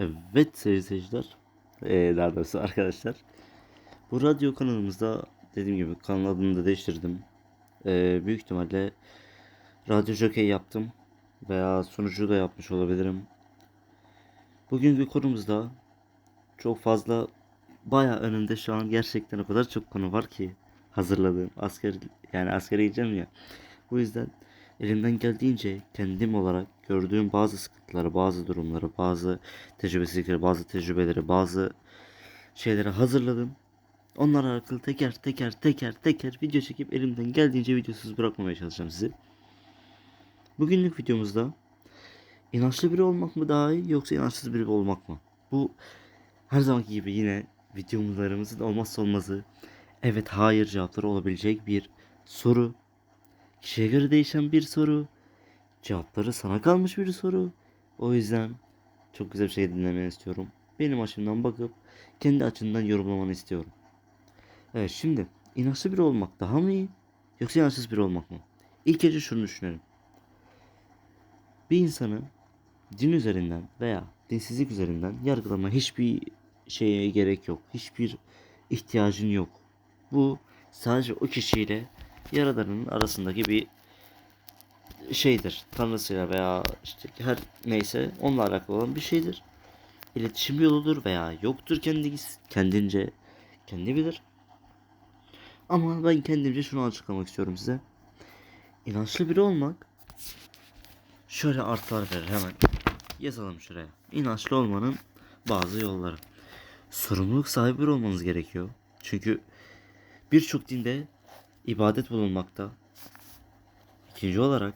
Evet sevgili seyirciler. Ee, daha doğrusu arkadaşlar. Bu radyo kanalımızda dediğim gibi kanal adını da değiştirdim. Ee, büyük ihtimalle radyo jockey yaptım. Veya sunucu da yapmış olabilirim. Bugünkü konumuzda çok fazla baya önümde şu an gerçekten o kadar çok konu var ki hazırladığım asker yani askere gideceğim ya. Bu yüzden elimden geldiğince kendim olarak gördüğüm bazı sıkıntıları, bazı durumları, bazı tecrübesizlikleri, bazı tecrübeleri, bazı şeyleri hazırladım. Onlarla alakalı teker teker teker teker video çekip elimden geldiğince videosuz bırakmamaya çalışacağım sizi. Bugünlük videomuzda inançlı biri olmak mı daha iyi yoksa inançsız biri olmak mı? Bu her zamanki gibi yine videolarımızın olmazsa olmazı evet hayır cevapları olabilecek bir soru. Kişiye göre değişen bir soru. Cevapları sana kalmış bir soru. O yüzden çok güzel bir şey dinlemeni istiyorum. Benim açımdan bakıp kendi açından yorumlamanı istiyorum. Evet şimdi inançlı biri olmak daha mı iyi yoksa inançsız biri olmak mı? İlk önce şunu düşünelim. Bir insanı din üzerinden veya dinsizlik üzerinden yargılama hiçbir şeye gerek yok. Hiçbir ihtiyacın yok. Bu sadece o kişiyle Yaradan'ın arasındaki bir şeydir. Tanrısıyla veya işte her neyse onunla alakalı olan bir şeydir. İletişim yoludur veya yoktur kendisi, kendince kendi bilir. Ama ben kendimce şunu açıklamak istiyorum size. İnançlı biri olmak şöyle artılar verir hemen. Yazalım şuraya. İnançlı olmanın bazı yolları. Sorumluluk sahibi olmanız gerekiyor. Çünkü birçok dinde ibadet bulunmakta. İkinci olarak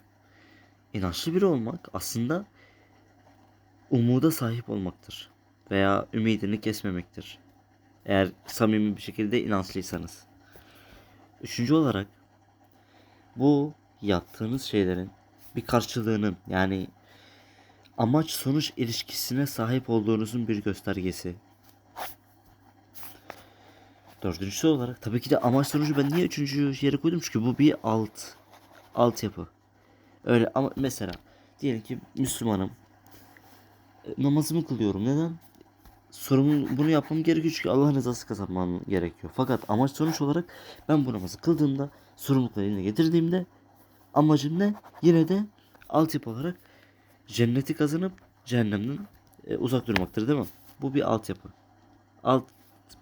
inançlı biri olmak aslında umuda sahip olmaktır. Veya ümidini kesmemektir. Eğer samimi bir şekilde inançlıysanız. Üçüncü olarak bu yaptığınız şeylerin bir karşılığının yani amaç sonuç ilişkisine sahip olduğunuzun bir göstergesi. Dördüncüsü olarak tabii ki de amaç sonucu ben niye üçüncü yere koydum çünkü bu bir alt altyapı. Öyle ama mesela diyelim ki Müslümanım. E, namazımı kılıyorum. Neden? Sorumlu bunu yapmam gerekiyor çünkü Allah'ın rızası kazanmam gerekiyor. Fakat amaç sonuç olarak ben bu namazı kıldığımda sorumlulukları yerine getirdiğimde amacım ne? Yine de altyapı olarak cenneti kazanıp cehennemden e, uzak durmaktır değil mi? Bu bir altyapı. Alt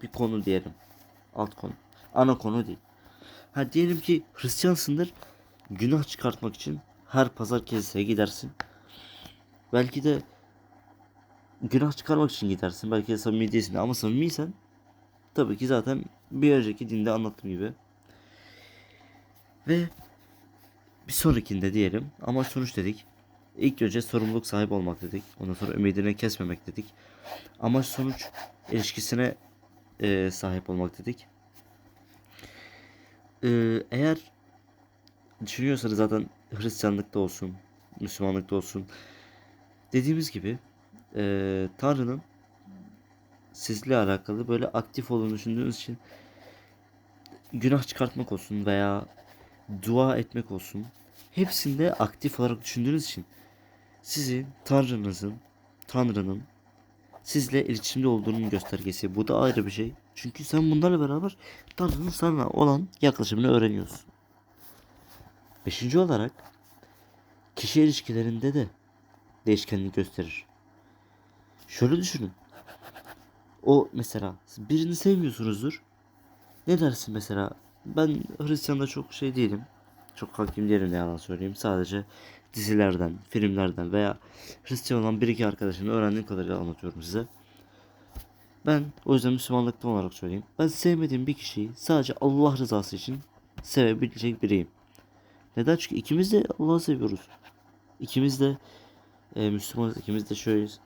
bir konu diyelim. Alt konu. Ana konu değil. Ha diyelim ki Hristiyansındır. Günah çıkartmak için her pazar kiliseye gidersin. Belki de günah çıkarmak için gidersin. Belki de samimi değilsin ama samimiysen tabii ki zaten bir önceki dinde anlattığım gibi. Ve bir sonrakinde diyelim ama sonuç dedik. İlk önce sorumluluk sahibi olmak dedik. Ondan sonra ümidini kesmemek dedik. Amaç sonuç ilişkisine e, sahip olmak dedik. E, eğer düşünüyorsanız zaten Hristiyanlıkta olsun, Müslümanlıkta olsun. Dediğimiz gibi e, Tanrı'nın sizle alakalı böyle aktif olduğunu düşündüğünüz için günah çıkartmak olsun veya dua etmek olsun hepsinde aktif olarak düşündüğünüz için sizin Tanrınızın Tanrı'nın sizle iletişimde olduğunun göstergesi. Bu da ayrı bir şey. Çünkü sen bunlarla beraber Tanrı'nın sana olan yaklaşımını öğreniyorsun. Beşinci olarak kişi ilişkilerinde de değişkenlik gösterir. Şöyle düşünün. O mesela birini sevmiyorsunuzdur. Ne dersin mesela? Ben Hristiyan'da çok şey değilim. Çok hakim değilim yalan söyleyeyim. Sadece dizilerden, filmlerden veya Hristiyan olan bir iki arkadaşımla öğrendiğim kadarıyla anlatıyorum size. Ben o yüzden Müslümanlıktan olarak söyleyeyim. Ben sevmediğim bir kişiyi sadece Allah rızası için sevebilecek biriyim. Neden? Çünkü ikimiz de Allah'ı seviyoruz. İkimiz de e, Müslümanız, ikimiz de şöyleyiz.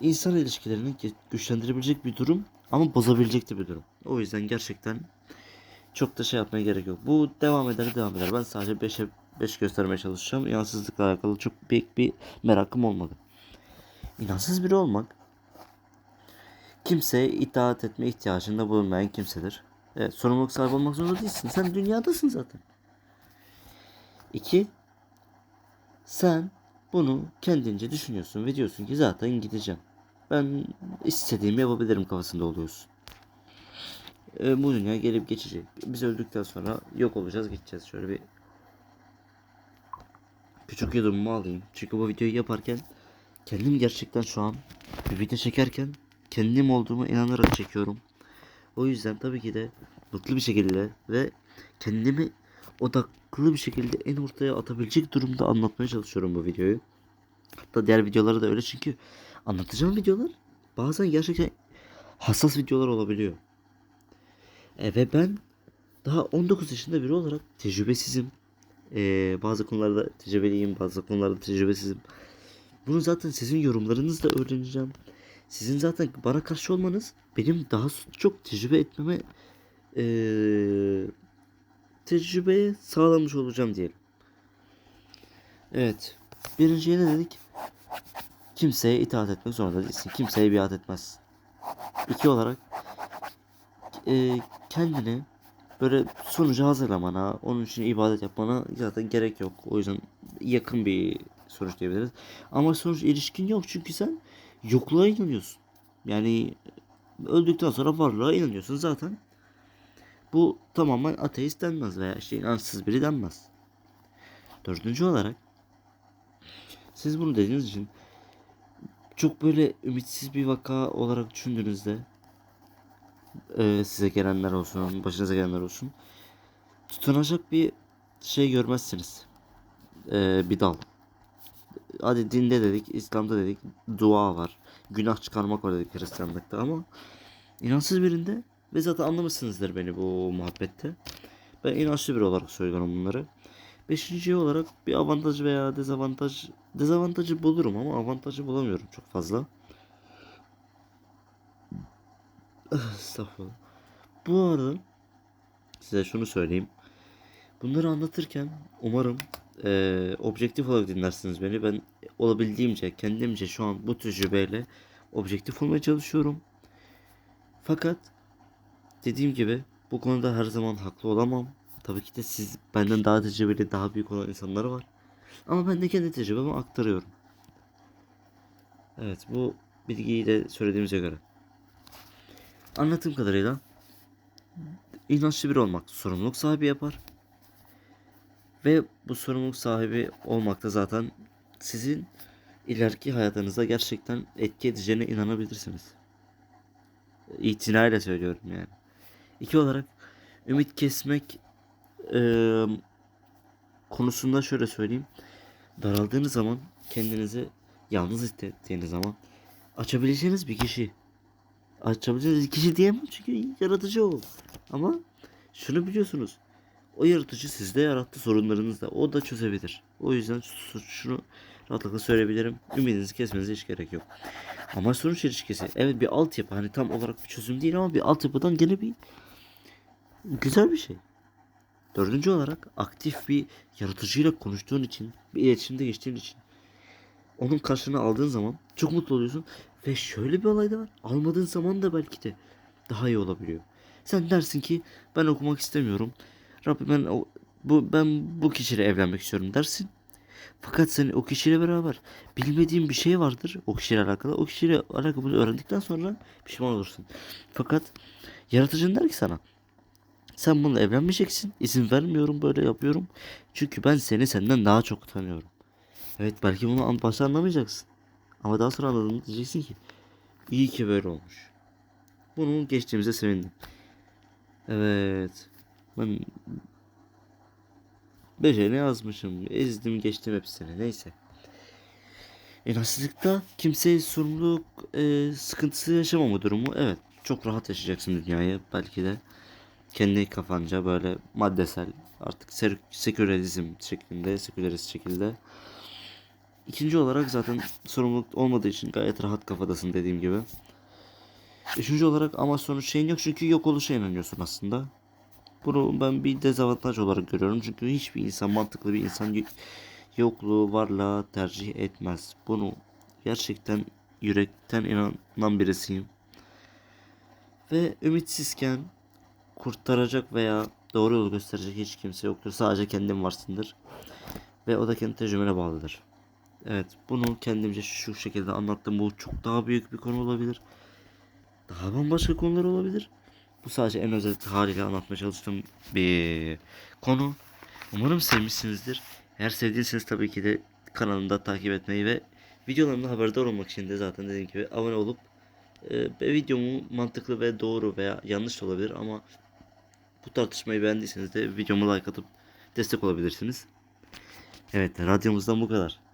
İnsan ilişkilerini güçlendirebilecek bir durum ama bozabilecek de bir durum. O yüzden gerçekten çok da şey yapmaya gerek yok. Bu devam eder devam eder. Ben sadece 5'e 5 göstermeye çalışacağım. İnansızlıkla alakalı çok büyük bir merakım olmadı. İnansız biri olmak kimseye itaat etme ihtiyacında bulunmayan kimsedir. Evet, sorumluluk sahibi olmak zorunda değilsin. Sen dünyadasın zaten. İki, sen bunu kendince düşünüyorsun ve diyorsun ki zaten gideceğim. ben istediğimi yapabilirim kafasında oluyorsun. E, bu dünya gelip geçecek. Biz öldükten sonra yok olacağız gideceğiz. Şöyle bir küçük yudumumu alayım. Çünkü bu videoyu yaparken kendim gerçekten şu an bir video çekerken kendim olduğuma inanarak çekiyorum. O yüzden tabii ki de mutlu bir şekilde ve kendimi odaklı bir şekilde en ortaya atabilecek durumda anlatmaya çalışıyorum bu videoyu. Hatta diğer videoları da öyle çünkü anlatacağım videolar bazen gerçekten hassas videolar olabiliyor. E, ve ben daha 19 yaşında biri olarak tecrübesizim. E, bazı konularda tecrübeliyim, bazı konularda tecrübesizim. Bunu zaten sizin yorumlarınızla öğreneceğim. Sizin zaten bana karşı olmanız benim daha çok tecrübe etmeme e, tecrübeye sağlamış olacağım diyelim. Evet. Birinciye ne dedik? Kimseye itaat etmek zorunda değilsin. Kimseye biat etmez. İki olarak e, kendini böyle sonuca hazırlamana, onun için ibadet yapmana zaten gerek yok. O yüzden yakın bir sonuç diyebiliriz. Ama sonuç ilişkin yok çünkü sen yokluğa inanıyorsun. Yani öldükten sonra varlığa inanıyorsun zaten. Bu tamamen ateist denmez veya işte inançsız biri denmez. Dördüncü olarak siz bunu dediğiniz için çok böyle ümitsiz bir vaka olarak düşündüğünüzde e, size gelenler olsun, başınıza gelenler olsun tutunacak bir şey görmezsiniz. E, bir dal. Hadi dinde dedik, İslam'da dedik, dua var. Günah çıkarmak var dedik Hristiyanlıkta ama inansız birinde ve zaten anlamışsınızdır beni bu muhabbette. Ben inançlı biri olarak söylüyorum bunları. Beşinci olarak bir avantaj veya dezavantaj dezavantajı bulurum ama avantajı bulamıyorum çok fazla. Estağfurullah. Bu arada size şunu söyleyeyim. Bunları anlatırken umarım eee, objektif olarak dinlersiniz beni. Ben olabildiğimce kendimce şu an bu tecrübeyle objektif olmaya çalışıyorum. Fakat dediğim gibi bu konuda her zaman haklı olamam. Tabii ki de siz benden daha tecrübeli, daha büyük olan insanlar var. Ama ben de kendi tecrübemi aktarıyorum. Evet bu bilgiyi de söylediğimize göre. Anladığım kadarıyla inançlı biri olmak sorumluluk sahibi yapar. Ve bu sorumluluk sahibi olmak da zaten sizin ileriki hayatınızda gerçekten etki edeceğine inanabilirsiniz. İtinayla söylüyorum yani. İki olarak ümit kesmek eee, konusunda şöyle söyleyeyim. Daraldığınız zaman kendinizi yalnız hissettiğiniz zaman açabileceğiniz bir kişi. Açabileceğiniz kişi diyemem çünkü yaratıcı o. Ama şunu biliyorsunuz. O yaratıcı sizde yarattı sorunlarınızda. O da çözebilir. O yüzden şu- şunu rahatlıkla söyleyebilirim. Ümidinizi kesmenize hiç gerek yok. Ama sonuç ilişkisi. Evet bir altyapı. Hani tam olarak bir çözüm değil ama bir altyapıdan gene bir güzel bir şey. Dördüncü olarak aktif bir yaratıcıyla konuştuğun için, bir iletişimde geçtiğin için onun karşılığını aldığın zaman çok mutlu oluyorsun. Ve şöyle bir olay da var. Almadığın zaman da belki de daha iyi olabiliyor. Sen dersin ki ben okumak istemiyorum. Rabbim ben bu ben bu kişiyle evlenmek istiyorum dersin. Fakat sen o kişiyle beraber bilmediğin bir şey vardır o kişiyle alakalı. O kişiyle alakalı öğrendikten sonra pişman olursun. Fakat yaratıcın der ki sana sen bununla evlenmeyeceksin. İzin vermiyorum böyle yapıyorum. Çünkü ben seni senden daha çok tanıyorum. Evet belki bunu başta anlamayacaksın. Ama daha sonra anladığında diyeceksin ki iyi ki böyle olmuş. Bunu geçtiğimize sevindim. Evet. Ben Beşe ne yazmışım? Ezdim geçtim hepsini. Neyse. İnançsızlıkta kimseye sorumluluk e, sıkıntısı yaşamama durumu. Evet. Çok rahat yaşayacaksın dünyayı. Belki de kendi kafanca böyle maddesel artık sekülerizm şeklinde, sekülerist şekilde. İkinci olarak zaten sorumluluk olmadığı için gayet rahat kafadasın dediğim gibi. Üçüncü olarak ama sonuç şeyin yok çünkü yok oluşa inanıyorsun aslında. Bunu ben bir dezavantaj olarak görüyorum çünkü hiçbir insan mantıklı bir insan yokluğu varlığa tercih etmez. Bunu gerçekten yürekten inanan birisiyim. Ve ümitsizken kurtaracak veya doğru yolu gösterecek hiç kimse yoktur. Sadece kendim varsındır. Ve o da kendi tecrübene bağlıdır. Evet bunu kendimce şu şekilde anlattım. Bu çok daha büyük bir konu olabilir. Daha bambaşka konular olabilir. Bu sadece en özet haliyle anlatmaya çalıştığım bir konu. Umarım sevmişsinizdir. Eğer sevdiyseniz tabii ki de kanalımda takip etmeyi ve videolarımda haberdar olmak için de zaten dediğim gibi abone olup e, videomu mantıklı ve doğru veya yanlış olabilir ama bu tartışmayı beğendiyseniz de videomu like atıp destek olabilirsiniz. Evet radyomuzdan bu kadar.